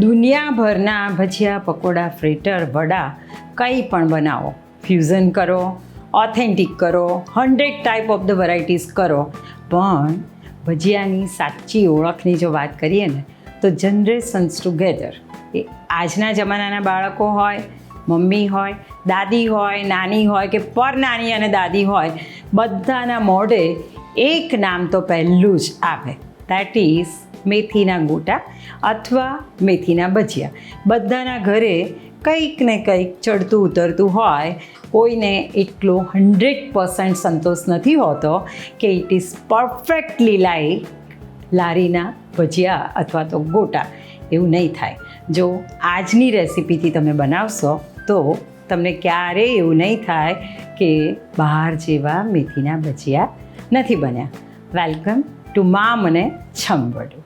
દુનિયાભરના ભજીયા, પકોડા ફ્રેટર વડા કંઈ પણ બનાવો. ફ્યુઝન કરો ઓથેન્ટિક કરો hundred type of the varieties કરો. પણ ભજીયાની સાચી ઓળખની જો વાત કરીએ ને, તો જનરેશન્સ ટુગેધર એ આજના જમાનાના બાળકો હોય, મમ્મી હોય, દાદી હોય, નાની હોય કે પર નાની અને દાદી હોય, બધાના મોઢે એક નામ તો પહેલું જ આવે. દેટ ઇઝ મેથીના ગોટા અથવા મેથીના ભજીયા. બધાના ઘરે કંઈક ને કંઈક ચડતું ઉતરતું હોય. કોઈને એટલો હંડ્રેડ પર્સન્ટ સંતોષ નથી હોતો કે ઇટ ઇઝ પરફેક્ટલી લાઈક લારીના ભજીયા અથવા તો ગોટા. એવું નહીં થાય. જો આજની રેસિપીથી તમે બનાવશો તો તમને ક્યારેય એવું નહીં થાય કે બહાર જેવા મેથીના ભજીયા નથી બન્યા. વેલકમ ટુ મા મને છંબડું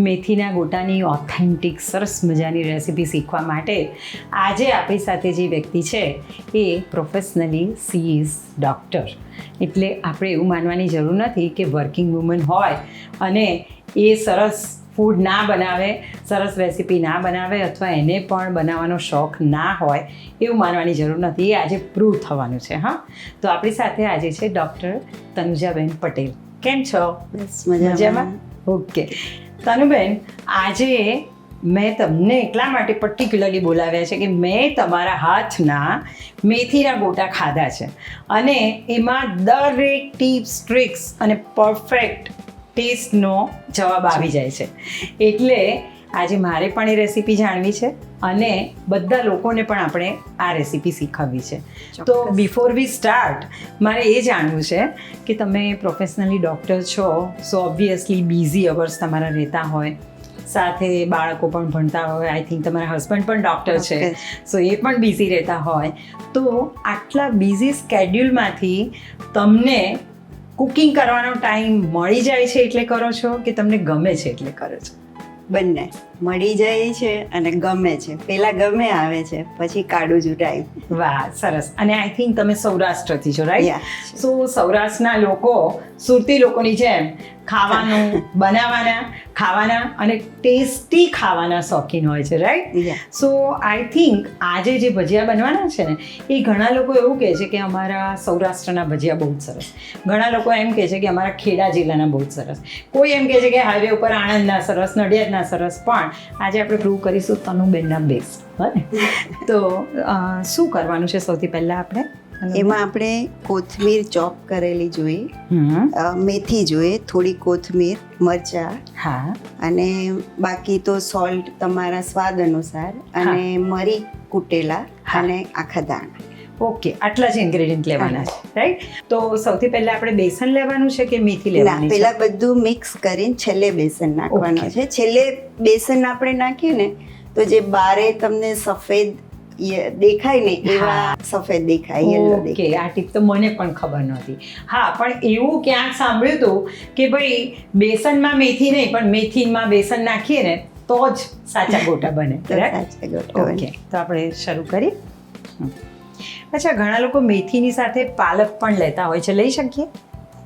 મેથીના ગોટાની ઓથેન્ટિક સરસ મજાની રેસીપી શીખવા માટે આજે આપણી સાથે જે વ્યક્તિ છે એ પ્રોફેશનલી સી ઇઝ ડૉક્ટર એટલે આપણે એવું માનવાની જરૂર નથી કે વર્કિંગ વુમન હોય અને એ સરસ ફૂડ ના બનાવે સરસ રેસીપી ના બનાવે અથવા એને પણ બનાવવાનો શોખ ના હોય એવું માનવાની જરૂર નથી. એ આજે પ્રૂવ થવાનું છે હા? તો આપણી સાથે આજે છે ડૉક્ટર તનુજાબેન પટેલ. કેમ છો? બસ મજામાં. ઓકે તનુબેન, આજે મેં તમને એટલા માટે પર્ટિક્યુલરલી બોલાવ્યા છે કે મેં તમારા હાથના મેથીના ગોટા ખાધા છે. અને એમાં દરેક ટીપ્સ ટ્રિક્સ અને પરફેક્ટ ટેસ્ટનો જવાબ આવી જાય છે. એટલે આજે મારે પણ એ રેસીપી જાણવી છે અને બધા લોકોને પણ આપણે આ રેસીપી શીખવવી છે. તો બિફોર વી સ્ટાર્ટ મારે એ જાણવું છે કે તમે પ્રોફેશનલી ડૉક્ટર છો સો ઓબ્વિયસલી બિઝી અવર્સ તમારા રહેતા હોય સાથે બાળકો પણ ભણતા હોય આઈ થિંક તમારા હસબન્ડ પણ ડૉક્ટર છે સો એ પણ બિઝી રહેતા હોય. તો આટલા બિઝી સ્કેડ્યુલમાંથી તમને કુકિંગ કરવાનો ટાઈમ મળી જાય છે એટલે કરો છો કે તમને ગમે છે એટલે કરો છો? બંને મળી જાય છે અને ગમે છે. પેલા ગમે આવે છે પછી કાઢું જુટાય. વાહ સરસ. અને આઈ થિંક તમે સૌરાષ્ટ્રથી છો રાઈટ. સો સૌરાષ્ટ્રના લોકો સુરતી લોકોની જેમ ખાવાનું બનાવવાના ખાવાના અને ટેસ્ટી ખાવાના શોખીન હોય છે રાઈટ સો આઈ થિંક આજે જે ભજીયા બનવાના છે ને એ ઘણા લોકો એવું કહે છે કે અમારા સૌરાષ્ટ્રના ભજીયા બહુ જ સરસ. ઘણા લોકો એમ કહે છે કે અમારા ખેડા જિલ્લાના બહુ જ સરસ. કોઈ એમ કહે છે કે હાઈવે ઉપર આણંદના સરસ નડિયાદના સરસ પણ આજે આપણે પ્રૂવ કરીશું તનુબેનના બેસ્ટ બને તો શું કરવાનું છે સૌથી પહેલાં આપણે? એમાં આપણે કોથમીર ચોપ કરેલી જોઈએ. મેથી જોઈએ થોડી કોથમીર મરચા. હા. અને બાકી તો સોલ્ટ તમારા સ્વાદ અનુસાર અને મરી કૂટેલા અને આખા દાણા. ઓકે આટલા જ ઇન્ગ્રેડિયન્ટ લેવાના છે રાઈટ? તો સૌથી પહેલા આપણે બેસન લેવાનું છે કે મેથી લેવાની છે? પહેલા બધું મિક્સ કરીને છેલ્લે બેસન નાખવાનું છે. છેલ્લે બેસન આપણે નાખીએ ને તો જે બારે તમને સફેદ દેખાય ને એવા સફેદ દેખાય યલો દેખાય. આ ટીપ તો મને પણ ખબર નહોતી. હા પણ એવું ક્યાંક સાંભળ્યું હતું કે ભાઈ બેસનમાં મેથી નહીં પણ મેથીમાં બેસન નાખીએ ને તો જ સાચા ગોટા બને સાચા ગોટા. ઓકે તો આપણે શરૂ કરીએ. અચ્છા ઘણા લોકો મેથીની સાથે પાલક પણ લેતા હોય છે. લઈ શકીએ?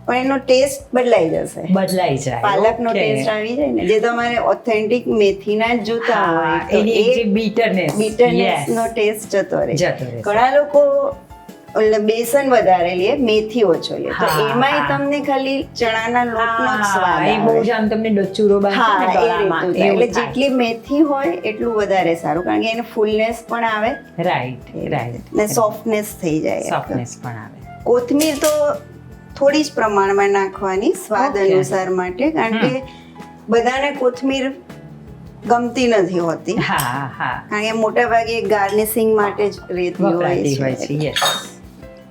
પણ એનો ટેસ્ટ બદલાઈ જશે. બદલાઈ જાય પાલકનો ટેસ્ટ આવી જાય ને જે તમારે ઓથેન્ટિક મેથીના જ જોતા હોય એની જે બીટરનેસ નો ટેસ્ટ જતો રહે. ઘણા લોકો બેસન વધારે લે મેથી ઓછો લે. તો એમાંય તમને ખાલી ચણાના લોટનો જ સ્વાદ એ બહુ જ આમ તમને ડચુરો એટલે જેટલી મેથી હોય એટલું વધારે સારું. કારણ કે એને ફૂલનેસ પણ આવે. રાઈટ રાઈટ ને સોફ્ટનેસ થઈ જાય સોફ્ટનેસ પણ આવે. કોથમીર તો થોડી જ પ્રમાણમાં નાખવાની સ્વાદ અનુસાર માટે કારણ કે બધાને કોથમીર ગમતી નથી હોતી. હા હા. કારણ કે મોટા ભાગે ગાર્નિશિંગ માટે જ રહેતી હોય છે.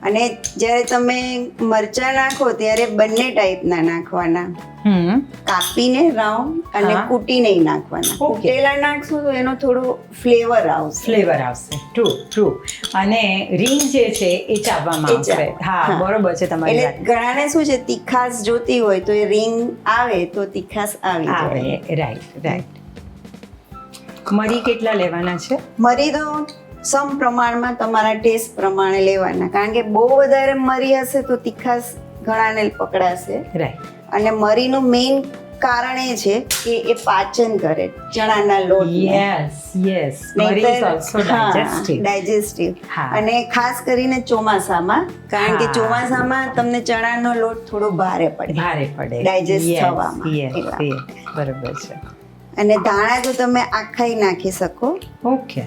અને જ્યારે તમે મરચા નાખો ત્યારે બંને ટાઈપના નાખવાના. હમ. કાપીને રાઉન્ડ અને કૂટીને નાખવાના. કૂટેલા નાખશો તો એનો થોડો ફ્લેવર આવશે. ફ્લેવર આવશે. ટ્રુ ટ્રુ અને રીંગ જે છે એ ચાવવામાં આવશે. હા. બરોબર છે તમારી એટલે ઘણાને શું છે તીખાસ જોતી હોય તો એ રિંગ આવે તો તીખાસ આવી આવે રાઈટ રાઈટ મરી કેટલા લેવાના છે? મરી તો સમ પ્રમાણમાં તમારા ટેસ્ટ પ્રમાણે લેવાના. કારણ કે બહુ વધારે મરી હશે તો તીખાસ ઘણાને પકડાશે. અને મરીનું મેઇન કારણ એ છે કે એ પાચન કરે ચણાના લોટ યસ યસ મરી ઇઝ ઓલસો ડાયજેસ્ટિવ ડાયજેસ્ટિવ અને ખાસ કરીને ચોમાસામાં કારણ કે ચોમાસામાં તમને ચણાનો લોટ થોડો ભારે પડે. ભારે પડે. ડાયજેસ્ટ થવામાં. બરોબર છે. અને ધાણા તો તમે આખાઈ નાખી શકો. ઓકે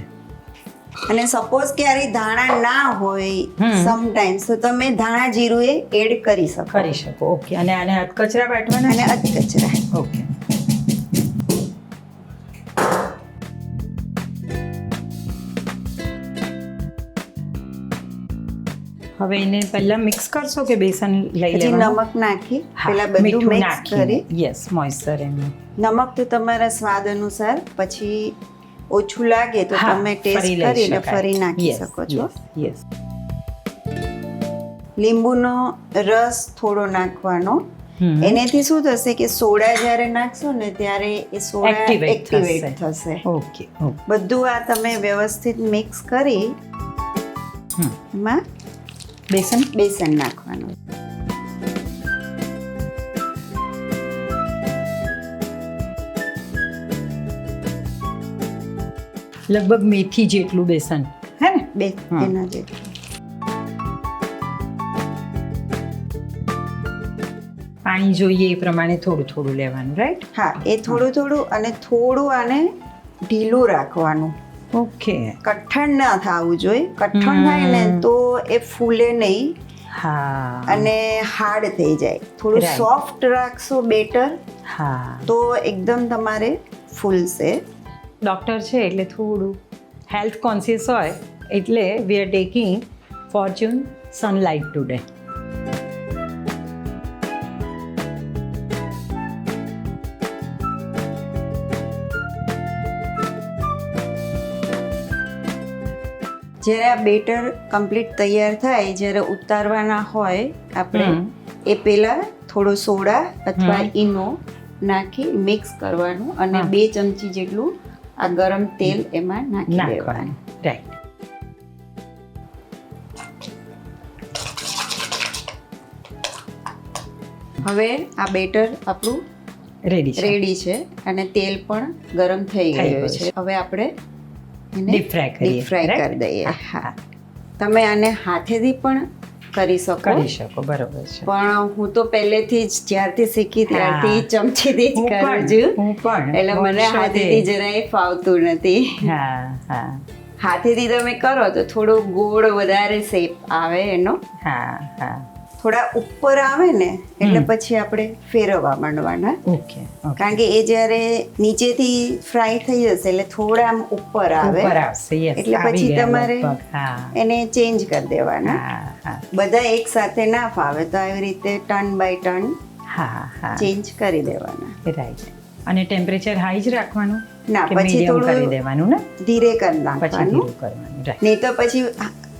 અને સપોઝ ક્યારે ધાણા ના હોય સમ સમટાઈમ્સ તો તમે ધાણા જીરું એ એડ કરી શકો. કરી શકો. ઓકે અને આને અધકચરા કચરા વાટવાના? અને અધકચરા ઓકે હવે એને પહેલા મિક્સ કરશો કે બેસન લઈ લેવાનું? નમક નાખી પહેલા પેલા બધું મિક્સ કરી. યસ મોઇસ્ચર એનું નમક તો તમારા સ્વાદ અનુસાર પછી ઓછું લાગે તો તમે ટેસ્ટ કરીને ફરી નાખી શકો છો. લીંબુનો રસ થોડો નાખવાનો. એનેથી શું થશે કે સોડા જ્યારે નાખશો ને ત્યારે એ સોડા એક્ટિવેટ થશે. ઓકે બધું આ તમે વ્યવસ્થિત મિક્સ કરી. એમાં બેસન બેસન નાખવાનું લગભગ મેથી જેટલું બેસન. હે ને? બે એના જેટલું. પાણી જોઈએ એ પ્રમાણે થોડું થોડું લેવાનું રાઈટ હા એ થોડું થોડું અને થોડું આને ઢીલું રાખવાનું. ઓકે. કઠણ ના થવું જોઈએ. કઠણ થાય ને તો એ ફૂલે નહીં. હા. અને હાર્ડ થઈ જાય. થોડું સોફ્ટ રાખશો બેટર હા. તો એકદમ તમારે ફૂલશે. ડૉક્ટર છે એટલે થોડું હેલ્થ કોન્શિયસ હોય એટલે we are taking Fortune Sunlight today જ્યારે આ બેટર કમ્પ્લીટ તૈયાર થાય જ્યારે ઉતારવાના હોય આપણે એ પહેલાં થોડો સોડા અથવા. ઈનો નાખી મિક્સ કરવાનું અને બે ચમચી જેટલું આ ગરમ તેલ એમાં નાખી દેવાનું. રાઈટ હવે આ બેટર આપણું રેડી છે. રેડી છે. અને તેલ પણ ગરમ થઈ ગયું છે. હવે આપણે એને Deep fry કરીએ, ફ્રાય કરી દઈએ. હા. તમે આને હાથેથી પણ કરી શકો. કરી શકો બરોબર છે. પણ હું તો પહેલેથી જ જ્યારથી શીખી ત્યારથી ચમચીથી જ કરું છું. હું પણ. એટલે મને. હાથેથી જરાય ફાવતું નથી. હા હા. હાથેથી તમે કરો તો થોડો ગોળ વધારે શેપ આવે એનો. હા હા. થોડા ઉપર આવે ને એટલે પછી આપણે ફેરવવા માંડવાના. ઓકે કારણ કે એ જ્યારે નીચેથી ફ્રાય થઈ જશે એટલે થોડા આમ ઉપર આવે. એટલે પછી તમારે એને ચેન્જ કરી દેવાના. બધા એક સાથે ના ફાવે તો આવી રીતે ટર્ન બાય ટર્ન હા હા. ચેન્જ કરી દેવાના. રાઈટ અને ટેમ્પરેચર હાઈ જ રાખવાનું ના, પછી થોડું કરી દેવાનું ને? ધીરે કરી નાખવાનું. નહીં તો પછી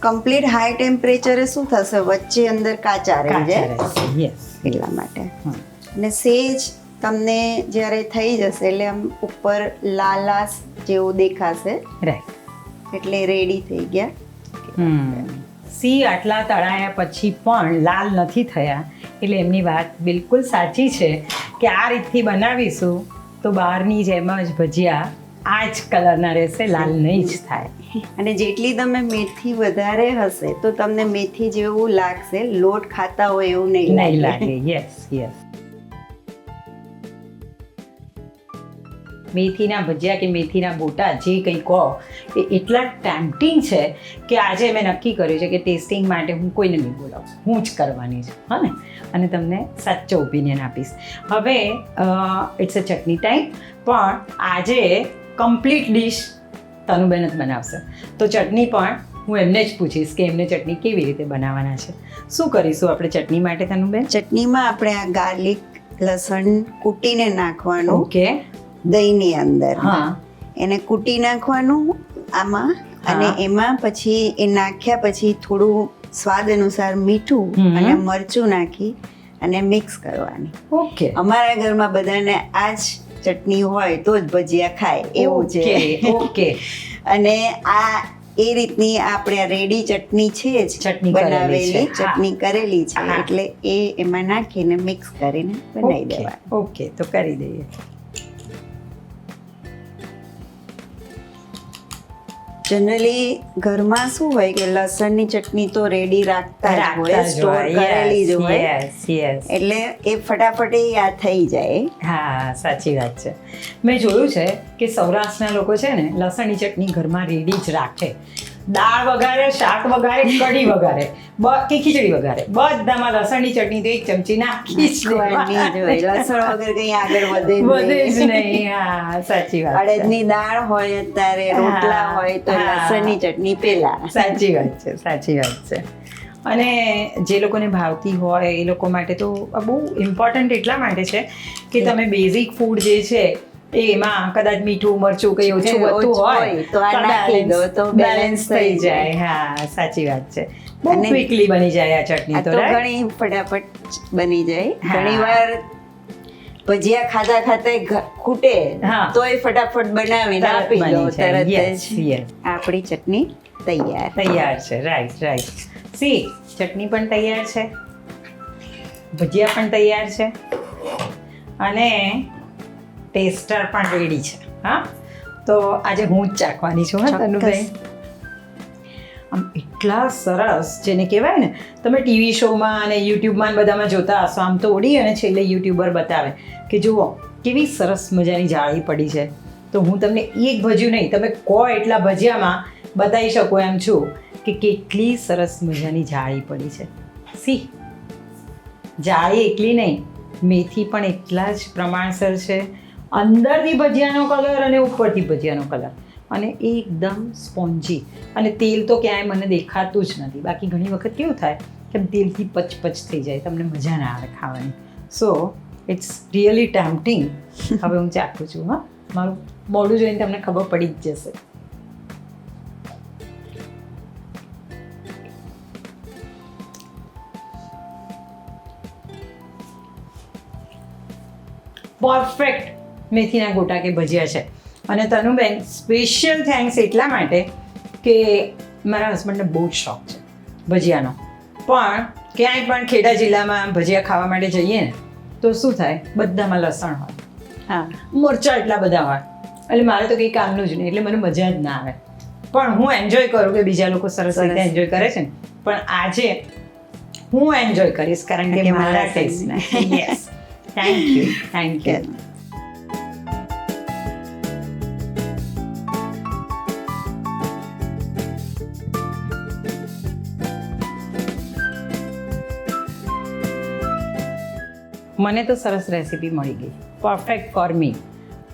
કમ્પ્લીટ હાઈ ટેમ્પરેચરે શું થશે? વચ્ચે અંદર કાચા રહી જાય? યસ એટલા માટે. અને સેજ તમને જ્યારે થઈ જશે એટલે આમ ઉપર લાલાશ જેવું દેખાશે. રાઈટ એટલે રેડી થઈ ગયા. સી આટલા તળાયા પછી પણ લાલ નથી થયા. એટલે એમની વાત બિલકુલ સાચી છે કે આ રીતથી બનાવીશું તો બહારની જેમ જ ભજીયા આ જ કલરના રહેશે લાલ નહીં જ થાય. અને જેટલી તમે મેથી વધારે હશે તો તમને મેથી જેવું લાગશે. લોટ ખાતા હોય એવું નહીં નહીં લાગે. યસ યસ મેથીના ભજીયા કે મેથીના બોટા જે કંઈ કહો એ એટલા ટેમ્પટિંગ છે કે આજે મેં નક્કી કર્યું છે કે ટેસ્ટિંગ માટે હું કોઈને નહીં બોલાવું. હું જ કરવાની છું હા ને? અને તમને સાચો ઓપિનિયન આપીશ. હવે ઇટ્સ અ ચટણી ટાઈમ પણ આજે કમ્પ્લીટ ડિશ તનુબેન જ બનાવશે. તો ચટણી પણ હું એમને જ પૂછીશ કે એમને ચટણી કેવી રીતે બનાવવાના છે. શું કરીશું આપણે ચટણી માટે તનુબેન? ચટણીમાં આપણે આ ગાર્લિક લસણ કૂટીને નાખવાનું. ઓકે. દહીંની અંદર. હા. એને કૂટી નાખવાનું આમાં. અને એમાં પછી એ નાખ્યા પછી થોડું સ્વાદ અનુસાર મીઠું અને મરચું નાખી અને મિક્સ કરવાની. ઓકે. અમારા ઘરમાં બધાને આ જ ચટણી હોય તો જ ભજીયા ખાય એવું છે. ઓકે અને આ એ રીતની આપણે રેડી ચટણી છે જ ચટણી બનાવેલી. ચટણી કરેલી છે. એટલે એ એમાં નાખીને મિક્સ કરીને બનાવી દેવા ઓકે તો કરી દઈએ. જનરલી ઘરમાં શું હોય કે લસણની ચટણી તો રેડી રાખતા જ હોય રાખતા સ્ટોર કરેલી જ હોય. એટલે એ ફટાફટ એ યાદ થઈ જાય. હા સાચી વાત છે. મેં જોયું છે કે સૌરાષ્ટ્રના લોકો છે ને લસણની ચટણી ઘરમાં રેડી જ રાખે. દાળ વઘારે શાક વઘારે કઢી વઘારે કે ખીચડી વઘારે બધામાં લસણની ચટણી તો એક ચમચી નાખી જ. લસણ વગર કઈ આગળ વધે વધે જ નહીં. હા સાચી વાત. અડદની દાળ હોય અત્યારે રોટલા હોય તો. લસણની ચટણી પેલા સાચી વાત છે સાચી વાત છે અને જે લોકોને ભાવતી હોય એ લોકો માટે તો બહુ ઇમ્પોર્ટન્ટ એટલા માટે છે કે તમે બેઝિક ફૂડ જે છે એમાં કદાચ મીઠું મરચું કઈ ઓછું વધતું હોય તો આ નાખી દો તો બેલેન્સ થઈ જાય. હા સાચી વાત છે. બહુ ક્વિકલી બની જાય આ ચટણી તો તો ઘણી ફટાફટ બની જાય. ઘણીવાર ભજીયા ખાતા ખાતા ખૂટે હા. તોય ફટાફટ બનાવીને આપી દો તરત જ આપણી ચટણી તૈયાર. તૈયાર છે રાઈટ રાઈટ સી ચટણી પણ તૈયાર છે. ભજીયા પણ તૈયાર છે. અને ટેસ્ટર પણ રેડી છે હા? તો આજે હું જ ચાખવાની છું હા. તનુભાઈ આમ એટલા સરસ જેને કહેવાય ને તમે ટીવી શોમાં અને યુટ્યુબમાં બધામાં જોતા હશો આમ તો ઓડી અને છેલ્લે યુટ્યુબર બતાવે કે જુઓ કેવી સરસ મજાની જાળી પડી છે. તો હું તમને એક ભજ્યું નહીં તમે કો એટલા ભજીયામાં બતાવી શકો એમ છું કે કેટલી સરસ મજાની જાળી પડી છે. સી જાળી એટલી નહીં મેથી પણ એટલા જ પ્રમાણસર છે. અંદરથી ભજીયાનો કલર અને ઉપરથી ભજીયાનો કલર અને એકદમ સ્પોન્જી. અને તેલ તો ક્યાંય મને દેખાતું જ નથી. બાકી ઘણી વખત કેવું થાય કે તેલથી પચપચ થઈ જાય. તમને મજા ના આવે ખાવાની. સો ઇટ્સ રિયલી ટેમ્પટિંગ હવે હું ચાખું છું હા. મારું મોડું જોઈને તમને ખબર પડી જ જશે. પરફેક્ટ મેથીના ગોટા કે ભજીયા છે. અને તનુબેન સ્પેશિયલ થેન્ક્સ એટલા માટે કે મારા હસબન્ડને બહુ જ શોખ છે ભજીયાનો. પણ ક્યાંય પણ ખેડા જિલ્લામાં ભજીયા ખાવા માટે જઈએ ને તો શું થાય? બધામાં લસણ હોય. હા. મરચાં એટલા બધા હોય. એટલે મારે તો કંઈ કામનું જ નહીં એટલે મને મજા જ ના આવે. પણ હું એન્જોય કરું કે બીજા લોકો સરસ રીતે એન્જોય કરે છે ને પણ આજે હું એન્જોય કરીશ કારણ કે મારા test yes thank you thank you મને તો સરસ રેસીપી મળી ગઈ. પરફેક્ટ ફોર મી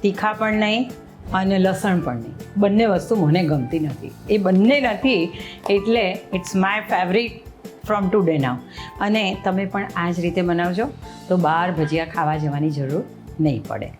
તીખા પણ નહીં અને લસણ પણ નહીં. બંને વસ્તુ મને ગમતી નથી. એ બંને નથી એટલે it's my favourite from today now અને તમે પણ આ જ રીતે બનાવજો તો બહાર ભજીયા ખાવા જવાની જરૂર નહીં પડે.